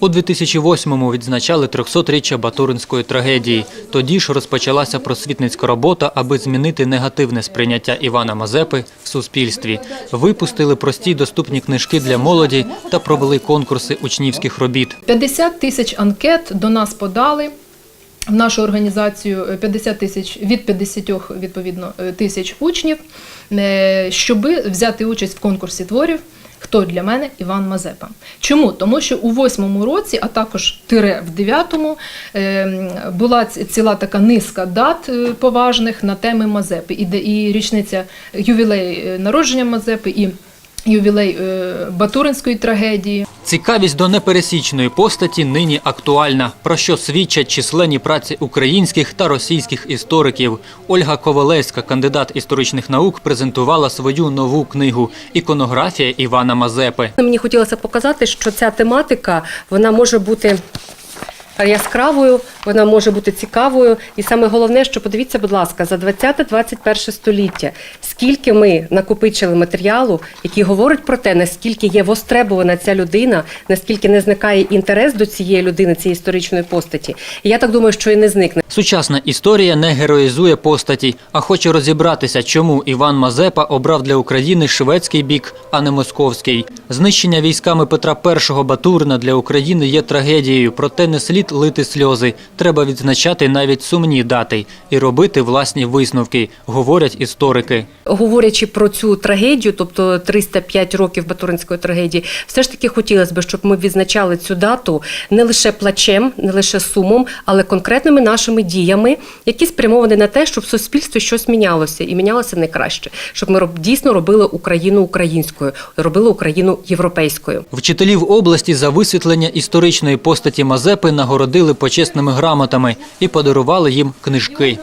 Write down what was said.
У 2008-му відзначали 300-річчя Батуринської трагедії. Тоді ж розпочалася просвітницька робота, аби змінити негативне сприйняття Івана Мазепи в суспільстві. Випустили прості доступні книжки для молоді та провели конкурси учнівських робіт. 50 тисяч анкет до нас подали. В нашу організацію е, 50 тисяч від 50 відповідно е, тисяч учнів, е, щоб взяти участь в конкурсі творів. Хто для мене Іван Мазепа? Чому? Тому що у восьмому році, а також тире в дев'ятому, е, була ціла така низка дат е, поважних на теми Мазепи. І, річниця ювілей е, народження Мазепи, і ювілей е, Батуринської трагедії. Цікавість до непересічної постаті нині актуальна, про що свідчать численні праці українських та російських істориків. Ольга Ковалевська, кандидат історичних наук, презентувала свою нову книгу Іконографія Івана Мазепи. Мені хотілося показати, що ця тематика вона може бути яскравою, вона може бути цікавою. І саме головне, що подивіться, будь ласка, за 20-21 століття, скільки ми накопичили матеріалу, який говорить про те, наскільки є востребована ця людина, наскільки не зникає інтерес до цієї людини, цієї історичної постаті. І я так думаю, що і не зникне. Сучасна історія не героїзує постаті, а хоче розібратися, чому Іван Мазепа обрав для України шведський бік, а не московський. Знищення військами Петра І Батурина для України є трагедією, проте не слід лити сльози. Треба відзначати навіть сумні дати і робити власні висновки, говорять історики. Говорячи про цю трагедію, тобто 305 років Батуринської трагедії, все ж таки хотілося б, щоб ми відзначали цю дату не лише плачем, не лише сумом, але конкретними нашими діями, які спрямовані на те, щоб в суспільстві щось мінялося і мінялося не краще, щоб ми дійсно робили Україну українською, робили Україну європейською. Вчителів області за висвітлення історичної постаті Мазепи нагородили почесними грамотами і подарували їм книжки.